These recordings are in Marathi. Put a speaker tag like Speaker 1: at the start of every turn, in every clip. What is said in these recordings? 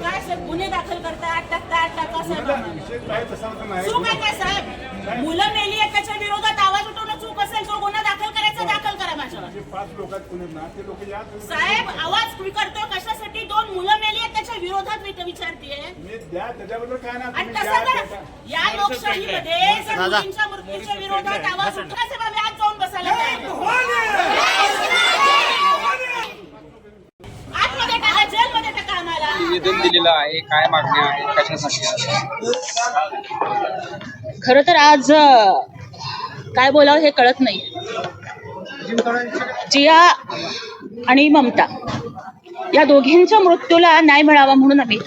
Speaker 1: काय साहेब गुन्हे दाखल करता आठ टाकता आठ टाका साहेब चूक आहे काय साहेब? मुलं मेली आहेत त्याच्या विरोधात आवाज उठवणं चूक असेल तो गुन्हा दाखल करायचा दाखल करा माझ्यावर. साहेब आवाज मी करतो कशासाठी दोन मुलं मेली आहेत त्याच्या विरोधात मी
Speaker 2: त्याचा-
Speaker 1: या लोकशाहीमध्ये मुलींच्या मृत्यूच्या विरोधात आवाज उठला साहेब आम्ही आज जाऊन बसायला तयार आहोत. आतमध्ये टाका जेलमध्ये टाका आम्हाला
Speaker 3: निवेदन दिलेलं आहे काय मागण्या आहेत कशासाठी
Speaker 1: खर तर आज काय बोलावं हे कळत नाही. जिया आणि ममता या दोघींच्या मृत्यूला न्याय मिळावा म्हणून आम्ही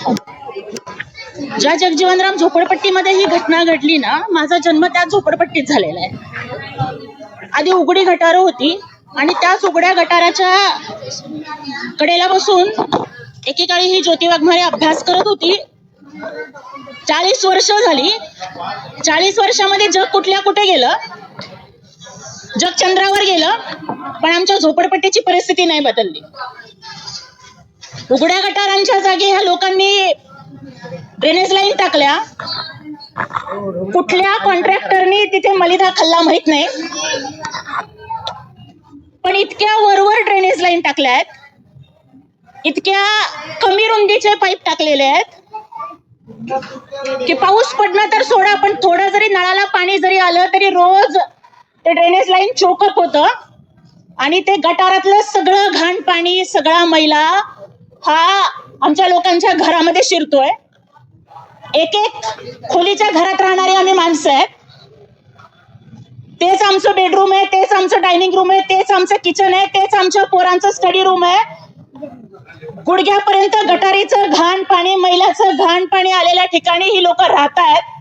Speaker 1: ज्या जगजीवनराम झोपडपट्टीमध्ये ही घटना घडली ना माझा जन्म त्याच झोपडपट्टीत झालेला आहे. आधी उघडी गटारं होती आणि त्याच उघड्या गटाराच्या कडेला बसून एकेकाळी ही ज्योती वाघमारे अभ्यास करत होती. चाळीस वर्ष झाली. चाळीस वर्षामध्ये जग कुठल्या कुठे गेलं? जग चंद्रावर गेलं. पण आमच्या झोपडपट्टीची परिस्थिती नाही बदलली. उघड्या गटारांच्या जागी ह्या लोकांनी ड्रेनेज लाईन टाकल्या. कुठल्या कॉन्ट्रॅक्टरनी तिथे मलिदा खाल्ला माहीत नाही. पण इतक्या वरवर ड्रेनेज लाईन टाकल्या आहेत इतक्या कमी रुंदीचे पाईप टाकलेले आहेत. की पाऊस पडणं तर सोडा पण थोडं जरी नळाला पाणी जरी आलं तरी रोज ते ड्रेनेज लाईन चोकअप होतं. आणि ते गटारातलं सगळं घाण पाणी सगळा मैला हा आमच्या लोकांच्या घरामध्ये शिरतोय. एक एक खोलीच्या घरात राहणारी आम्ही माणसं आहेत. तेच आमचं बेडरूम आहे तेच आमचं डायनिंग रूम आहे तेच आमचं किचन आहे तेच आमच्या पोरांचं स्टडी रूम आहे. गुडघ्यापर्यंत गटारीचं घाण पाणी मैलाचं घाण पाणी आलेल्या ठिकाणी ही लोक राहत आहेत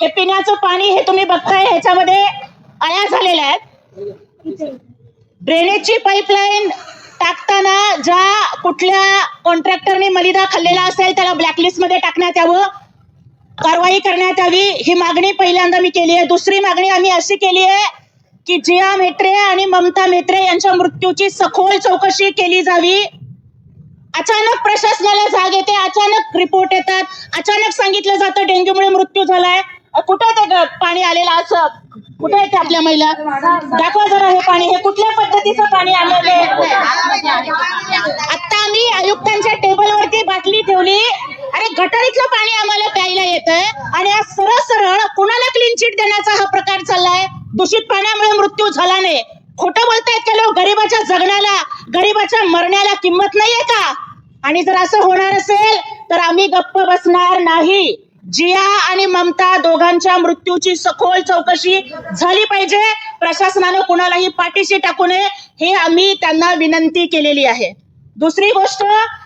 Speaker 1: हे पिण्याचं पाणी हे तुम्ही बघताय ह्याच्यामध्ये आया झालेल्या आहेत. ड्रेनेजची पाईपलाईन टाकताना ज्या कुठल्या कॉन्ट्रॅक्टरने मलिदा खाल्लेला असेल त्याला ब्लॅकलिस्टमध्ये टाकण्यात यावं कारवाई करण्यात यावी ही मागणी पहिल्यांदा मी केली आहे. दुसरी मागणी आम्ही अशी केली आहे की जिया मेत्रे आणि ममता मेत्रे यांच्या मृत्यूची सखोल चौकशी केली जावी. अचानक प्रशासनाला जाग येते अचानक रिपोर्ट येतात अचानक सांगितलं जातं डेंग्यूमुळे मृत्यू झालाय. कुठं कुठे ते ग- पाणी आलेलं असं? कुठे येते आपल्या महिला? दाखवा जरा हे पाणी. हे कुठल्या पद्धतीचं पाणी आलेलं आहे? आता आम्ही आयुक्तांच्या टेबलवरती बाटली ठेवली. अरे गटारीतलं पाणी आम्हाला प्यायला येतंय. आणि सरळ सरळ कुणाला क्लीन चिट देण्याचा हा प्रकार चाललाय? दूषित पाण्यामुळे मृत्यू झाला नाही. खोटं बोलतायत का लोक? गरीबाच्या जगण्याला गरीबाच्या मरण्याला किंमत नाहीये का? आणि जर असं होणार असेल तर आम्ही गप्प बसणार नाही. जिया आणि ममता दोघांच्या मृत्यूची सखोल चौकशी झाली पाहिजे. प्रशासनानं कुणालाही पाठीशी टाकू नये हे आम्ही त्यांना विनंती केलेली आहे. दुसरी गोष्ट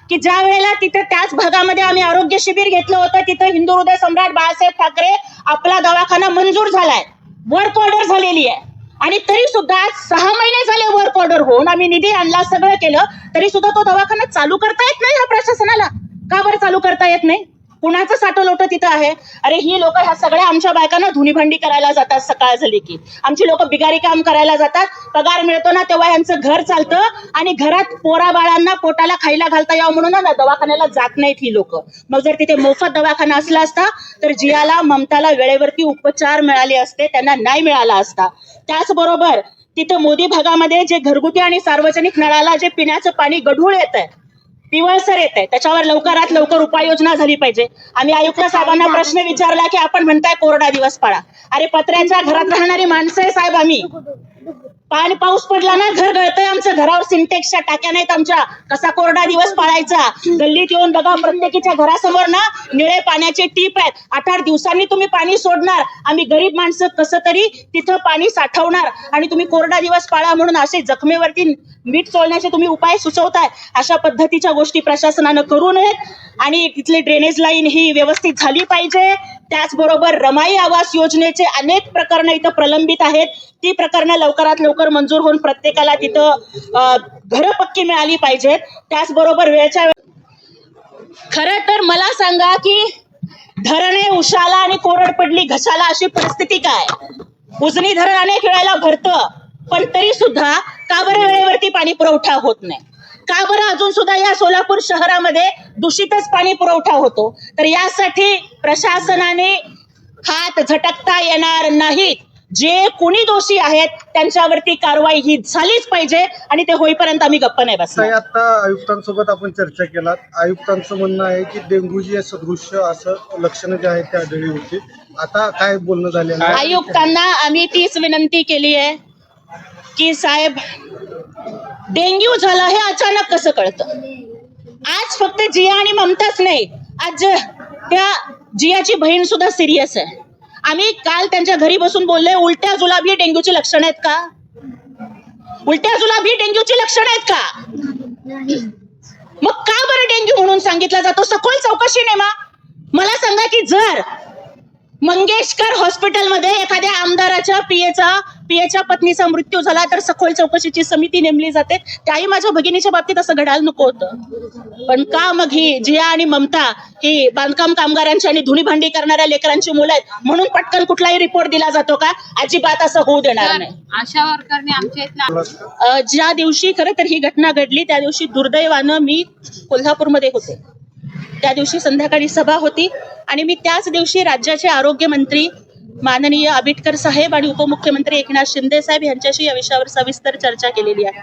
Speaker 1: की ज्या वेळेला तिथे त्याच भागामध्ये आम्ही आरोग्य शिबिर घेतलं होतं तिथं हिंदू हृदय सम्राट बाळासाहेब ठाकरे आपला दवाखाना मंजूर झालाय. वर्क ऑर्डर झालेली आहे. आणि तरी सुद्धा सहा महिने झाले वर्क ऑर्डर होऊन आम्ही निधी आणला सगळं केलं तरी सुद्धा तो दवाखाना चालू करता येत नाही या प्रशासनाला. का बरं चालू करता येत नाही? कुणाचं साठं लोट तिथं आहे. अरे ही लोक ह्या सगळ्या आमच्या बायकांना धुनीभांडी करायला जातात सकाळ झाली की. आमची लोक बिगारी काम करायला जातात. पगार मिळतो ना तेव्हा यांचं घर चालतं आणि घरात पोरा बाळांना पोटाला खायला घालता यावं म्हणून ना दवाखान्याला जात नाहीत ही लोक. मग जर तिथे मोफत दवाखाना असला असता तर जियाला ममताला वेळेवरती उपचार मिळाले असते त्यांना नाही मिळाला असता. त्याचबरोबर तिथं मोदी भागामध्ये जे घरगुती आणि सार्वजनिक नळाला जे पिण्याचं पाणी गढूळ येत आहे पिवळसर येत आहे त्याच्यावर लवकरात लवकर उपाययोजना झाली पाहिजे. आम्ही आयुक्त साहेबांना प्रश्न विचारला की आपण म्हणताय कोरडा दिवस पाळा. अरे पत्र्याच्या घरात राहणारी माणसं आहे साहेब आम्ही. पाणी पाऊस पडला ना घर गळतंय आमच्या घरावर सिंटेक्सच्या टाक्या नाहीत आमच्या. कसा कोरडा दिवस पाळायचा. गल्लीत येऊन बघा प्रत्येकीच्या घरासमोर ना निळे पाण्याचे टीप आहेत. आठ आठ दिवसांनी तुम्ही पाणी सोडणार. आम्ही गरीब माणसं कसं तरी तिथं पाणी साठवणार. आणि तुम्ही कोरडा दिवस पाळा म्हणून असे जखमेवरती मीठ चोळण्याचे तुम्ही उपाय सुचवताय. अशा पद्धतीच्या गोष्टी प्रशासनानं करू नयेत. आणि तिथली ड्रेनेज लाईन ही व्यवस्थित झाली पाहिजे. त्याचबरोबर रमाई आवास योजनेचे अनेक प्रकरणं इथं प्रलंबित आहेत. ती प्रकरणं लवकरात लवकर मंजूर होऊन प्रत्येकाला तिथं घर घरं पक्की मिळाली पाहिजेत. त्याचबरोबर वेळच्या वेळी खरं तर मला सांगा की धरणे उशाला आणि कोरड पडली घशाला अशी परिस्थिती काय? उजनी धरण अनेक वेळेला भरतं पण तरी सुद्धा का बरं वेळेवरती पाणी पुरवठा होत नाही? का बरं अजून सुद्धा या सोलापूर शहरामध्ये दूषितच पाणी पुरवठा होतो? तर यासाठी प्रशासनाने हात झटकता येणार नाहीत जे कुणी दोषी आहेत त्यांच्यावरती कारवाई ही झालीच पाहिजे आणि ते होईपर्यंत आम्ही गप्प नाही बसणार.
Speaker 4: आता आयुक्तांसोबत आपण चर्चा केलात. आयुक्तांचं म्हणणं आहे की डेंग्यूची सदृश्य असं लक्षणं जे आहेत ते आढळली होती. आता काय बोलणं झालेलं आहे?
Speaker 1: आयुक्तांना आम्ही तीच विनंती केली आहे की साहेब डेंग्यू झालं हे अचानक कसं कळतं? आज फक्त जिया आणि ममताच नाही आज त्या जियाची बहीण सुद्धा सिरियस आहे. आम्ही काल त्यांच्या घरी बसून बोलले उलट्या जुलाबी डेंग्यूची लक्षणं आहेत का? उलट्या जुलाबी डेंग्यूची लक्षणं आहेत का? मग का बरं डेंग्यू म्हणून सांगितला जातो? सखोल चौकशी नेमा. मला सांगा की जर मंगेशकर हॉस्पिटलमध्ये एखाद्या आमदाराच्या पियेचा पियेच्या पत्नीचा मृत्यू झाला तर सखोल चौकशीची समिती नेमली जाते. त्याही माझ्या भगिनीच्या बाबतीत असं घडायला नको होतं. पण का मग ही जिया आणि ममता ही बांधकाम कामगारांची आणि धुणी भांडी करणाऱ्या लेकरांची मुलं आहेत म्हणून पटकन कुठलाही रिपोर्ट दिला जातो का? अजिबात असं होऊ देणार नाही.
Speaker 5: आशा वर्करने आमच्या
Speaker 1: ज्या दिवशी खरं तर ही घटना घडली त्या दिवशी दुर्दैवानं मी कोल्हापूरमध्ये होते. त्या दिवशी संध्याकाळी सभा होती आणि मी त्याच दिवशी राज्याचे आरोग्य मंत्री माननीय आबिटकर साहेब आणि उपमुख्यमंत्री एकनाथ शिंदे साहेब यांच्याशी या विषयावर सविस्तर चर्चा केलेली आहे.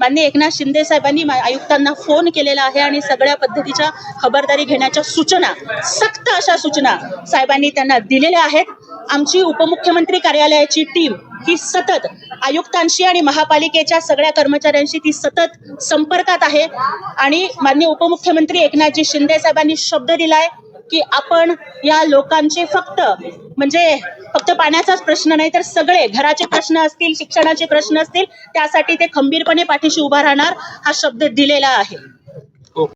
Speaker 1: माननीय एकनाथ शिंदे साहेबांनी आयुक्तांना फोन केलेला आहे आणि सगळ्या पद्धतीच्या खबरदारी घेण्याच्या सूचना सक्त अशा सूचना साहेबांनी त्यांना दिलेल्या आहेत. आमची उपमुख्यमंत्री कार्यालयाची टीम ही सतत आयुक्तांशी आणि महापालिकेच्या सगळ्या कर्मचाऱ्यांशी ती सतत संपर्कात आहे. आणि माननीय उपमुख्यमंत्री एकनाथजी शिंदे साहेबांनी शब्द दिलाय की आपण या लोकांचे फक्त म्हणजे फक्त पाण्याचाच प्रश्न नाही तर सगळे घराचे प्रश्न असतील शिक्षणाचे प्रश्न असतील त्यासाठी ते खंबीरपणे पाठीशी उभा राहणार हा शब्द दिलेला आहे.